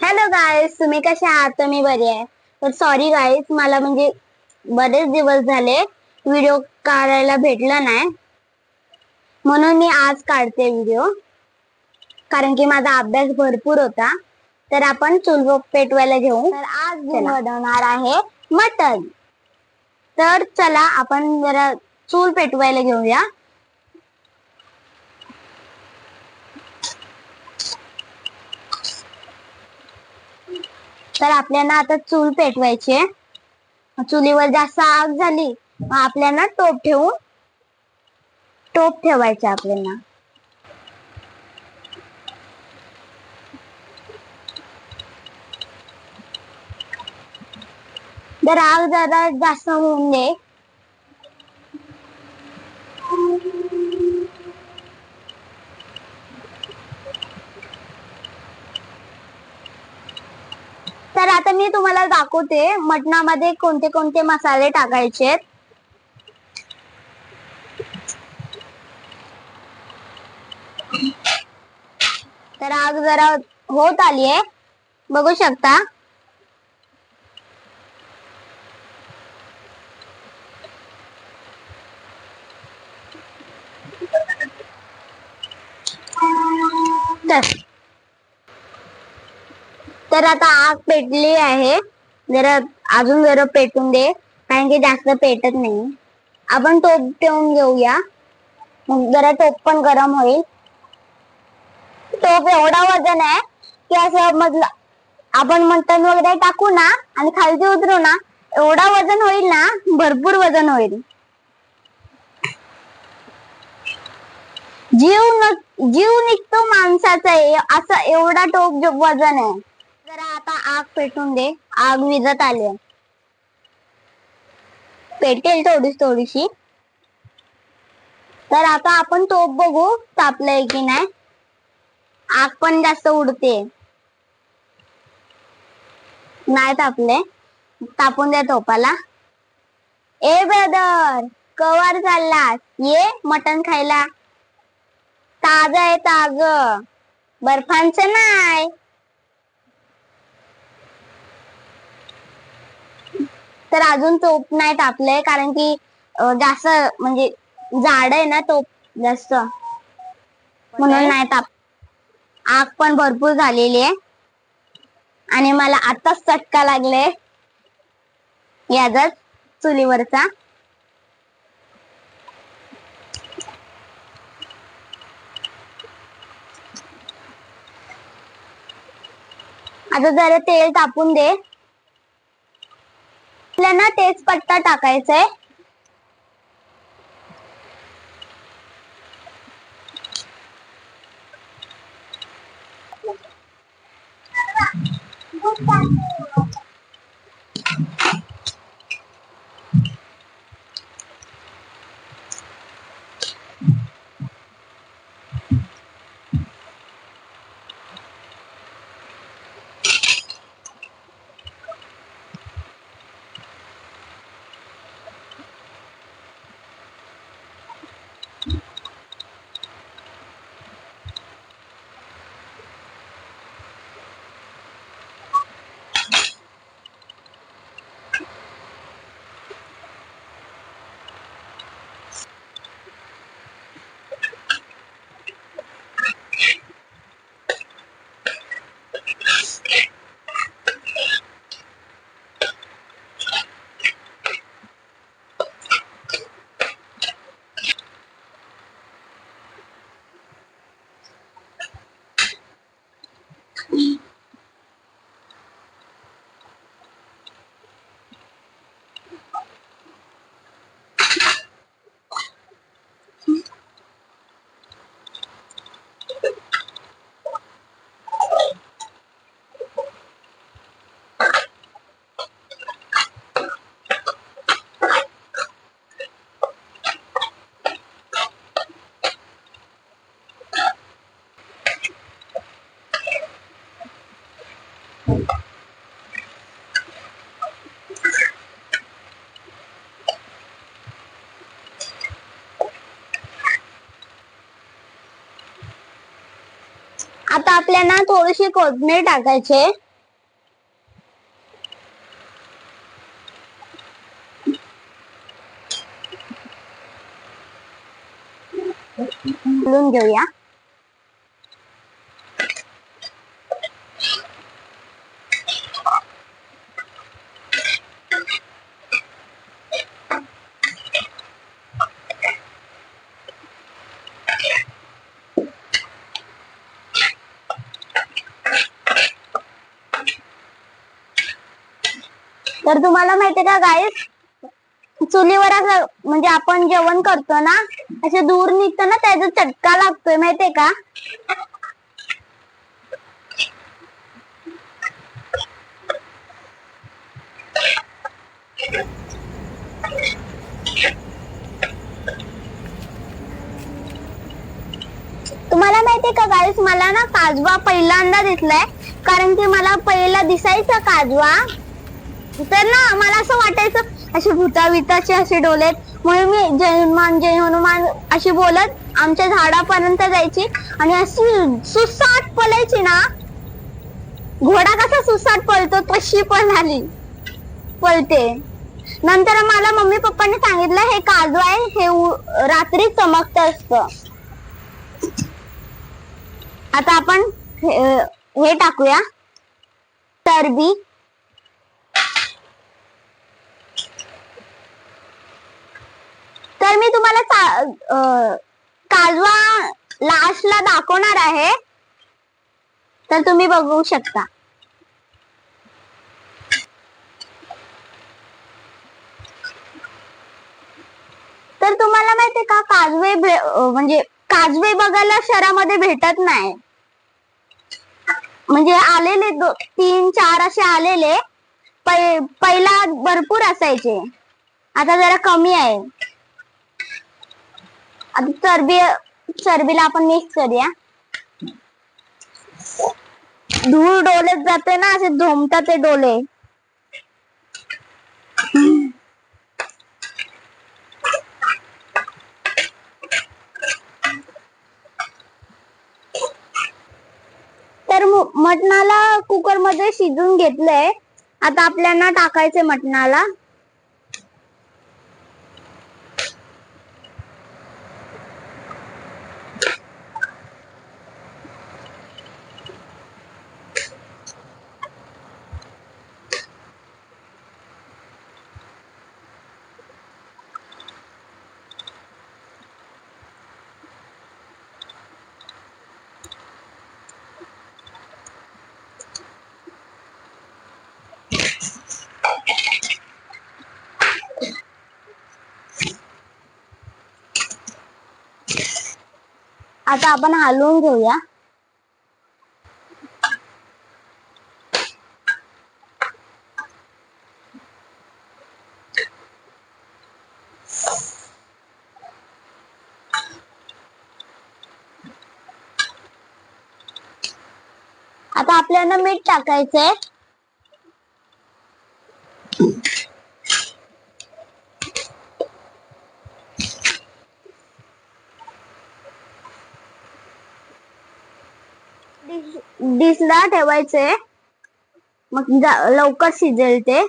Hello गाईस तुम्ही कसे आहात? मी बरी आहे. तर सॉरी गाईस मला म्हणजे बरेच दिवस झाले व्हिडिओ काढायला भेटला नाही. म्हणून मी आज काढते व्हिडिओ कारण की माझा अभ्यास भरपूर होता. तर आपण चूल पेटवायला घेऊ. तर आज मी बनवणार आहे मटन तर चला आपण जरा चूल पेटवायला घेऊया. तर आपल्याला आता चूल पेटवायची आहे. चुलीवर जास्त आग झाली मग आपल्याला टोप ठेवून टोप ठेवायचे आपल्याला. जर आग जरा जास्त होऊन दे तर आता मी तुम्हाला दाखवते. मटणामध्ये कोणते कोणते मसाले टाकायचे तर आग जरा होत आली आहे. बघू शकता. तर तर आता आग पेटली आहे. जरा अजून जरा पेटून दे कारण की जास्त पेटत नाही. आपण टोप ठेवून घेऊया. मग जरा टोप पण गरम होईल. टोप एवढा वजन आहे की असं मधलं आपण मटण वगैरे टाकू ना आणि खालती उतरू ना एवढा वजन होईल ना भरपूर वजन होईल. जीव न जीव निघतो माणसाचा आहे. असं एवढा टोप वजन आहे. जरा आता आग पेटून दे. आग विजत आली आहे. पेटेल थोडीशी थोडीशी. तर आता आपण तोप बघू तापलंय की नाही. आग पण जास्त उडते. नाही तापले. तापून द्या तोपाला ए ब्रदर कवर चाललास? ये मटण खायला. ताज आहे ताज. बर्फांचं नाही. तर अजून तोप नाही टाकलंय कारण की जास्त म्हणजे जाड आहे ना तोप जास्त. म्हणून नाही ताप. आग पण भरपूर झालेली आहे. आणि मला आताच चटका लागले याचाच चुलीवरचा. आता जरा तेल तापून दे. आपल्याला तेजपत्ता टाकायचंय आता आपल्याला थोडीशी कोथमीर टाकायचे. घेऊया. तर तुम्हाला माहितीये का गाईस चुलीवर असं म्हणजे आपण जेवण करतो ना असे दूर निघतो ना त्याचा चटका लागतोय माहितीये का? तुम्हाला माहितीये का गाईस मला ना काजवा पहिल्यांदा दिसलाय कारण की मला पहिला दिसायचा काजवा. तर ना मला असं वाटायचं. असे भूता विताचे असे डोलेत म्हणून मी जय हनुमान जय हनुमान अशी बोलत आमच्या झाडापर्यंत जायची. आणि अशी सुसाट पलायची ना घोडा कसा सुसाट पळतो तशी पण झाली पळते. नंतर मला मम्मी पप्पांनी सांगितलं हे काजू आहे हे रात्री चमकत असत. आता आपण हे हे टाकूया. चरबी. तर मी तुम्हाला काजवा लास्टला दाखवणार आहे. तर तुम्ही बघू शकता. तर तुम्हाला माहितीये का काजवे म्हणजे काजवे बघायला शहरामध्ये भेटत नाही. म्हणजे आलेले दो- तीन चार असे आलेले. पहिला भरपूर असायचे. आता जरा कमी आहे. आता चरबी चरबीला आपण मिक्स करूया. धूळ डोलेत जाते ना असे धोमतात ते डोले. तर मटणाला कुकरमध्ये शिजून घेतलंय. आता आपल्याला टाकायचंय मटणाला. आता आपण हलवून घेऊया. आता आपल्याला मीठ टाकायचंय. डिशला ठेवायचे. मग लवकर शिजेल ते.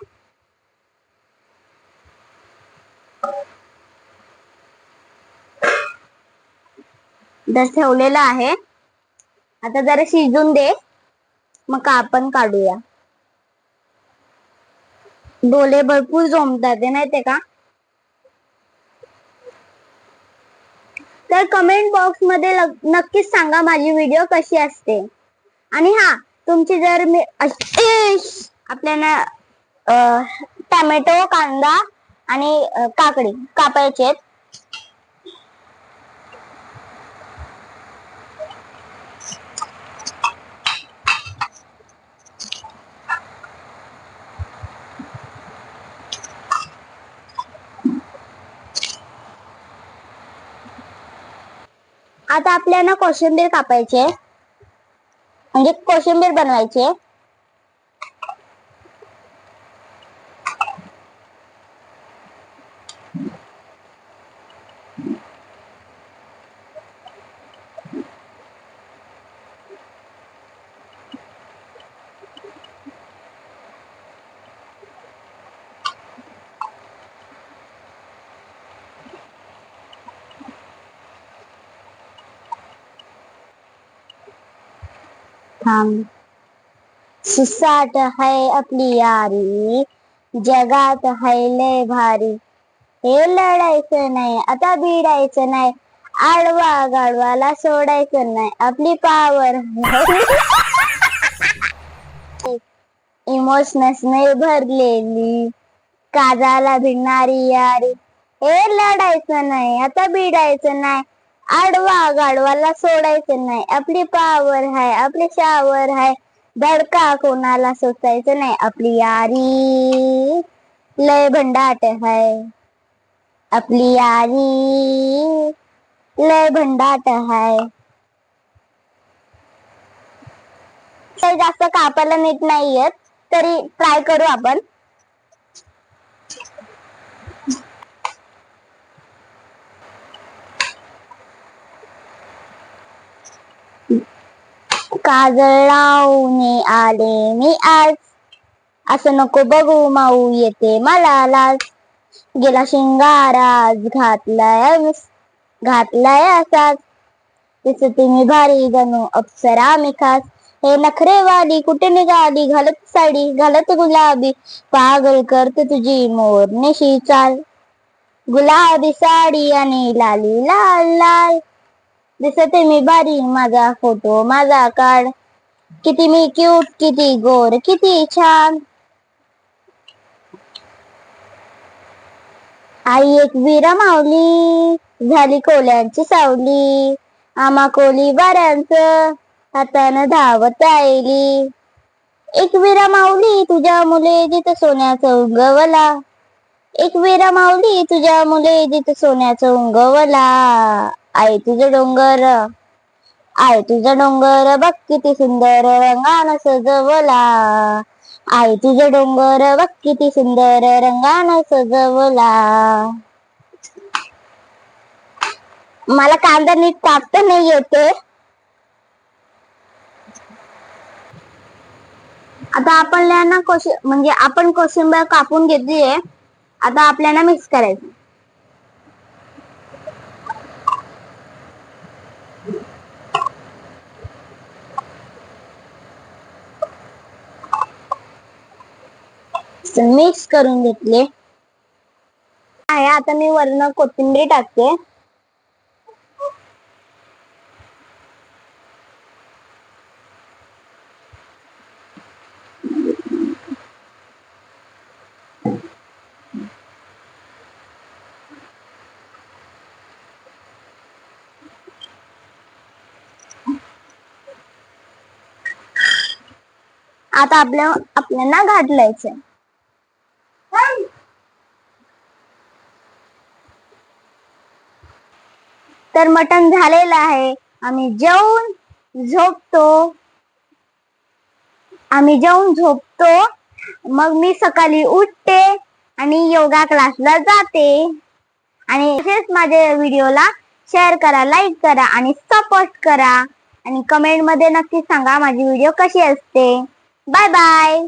ठेवलेलं आहे. आता जरा शिजून दे. मग आपण काढूया. डोले भरपूर जमतात ते माहितीये का? तर कमेंट बॉक्समध्ये नक्कीच सांगा माझी व्हिडिओ कशी असते. आणि हा तुमची जर मी आपल्याला टॅमॅटो कांदा आणि काकडी कापायचे आता आपल्याला कोशिंबीर कापायची आहे. म्हणजे कोशिंबीर बनवायची आहे. थांब. सुसाट है आपली यारी जगात है लय भारी. हे लढायचं नाही आता भिडायचं नाही. आडवा गाडवाला सोडायचं नाही आपली पावर इमोशनसने भरलेली काजाला भिडणारी यारी. हे लढायचं नाही आता भिडायचं नाही. आडवा गाडवाला सोडायचं नाही. आपली पावर आहे आपली शावर आहे धडका कोणाला सोसायचं नाही. आपली यारी लय भंडाट हाय. आपली यारी लय भंडाट हाय. जास्त कापायला नीट नाही येत. तरी ट्राय करू आपण. काजळ लावणे आले मी आज. असं नको बघू माऊ येते मला लाज. गेला शिंगाराज घातलाय घातलाय असाच. तिचं मी भारी जणू अप्सरा मी खास. हे नखरेवाली कुठे निघाली? घालत साडी घालत गुलाबी. पागल करते तुझी मोरनिशी चाल. गुलाबी साडी आणि लाली लाल लाल. दिसते मी बारी माझा फोटो माझा काढ किती मी क्यूट किती गोर किती छान. आई एक विरा मावली झाली कोल्यांची सावली. आमा कोली बाऱ्यांच हातानं धावत आईली एक विरा माऊली तुझ्या मुले जिथं सोन्याचं उंगवला. एक विरा माऊली तुझ्या मुले जिथं सोन्याचं उंगवला. आई तुझं डोंगर. आई तुझं डोंगर बघ किती सुंदर रंगानं सजवला. आई तुझं डोंगर बघ किती सुंदर रंगानं सजवला. मला कांदा नीट कापता नाही येते. आता आपल्याला कोशि म्हणजे आपण कोशिंबीर कापून घेतलीये. आता आपल्याला मिक्स करायचं मिक्स करून घेतले. आहे आता मी वरण कोथिंबीर टाकते. आता आपल्या आपल्याला घाटलायचंय तर मटण झालेलं आहे. आम्ही जेवून झोपतो. आम्ही जेवून झोपतो. मग मी सकाळी उठते आणि योगा क्लासला जाते. आणि तसेच माझ्या व्हिडिओला शेअर करा लाईक करा आणि सपोर्ट करा. आणि कमेंटमध्ये नक्की सांगा माझी व्हिडिओ कशी असते. Bye bye.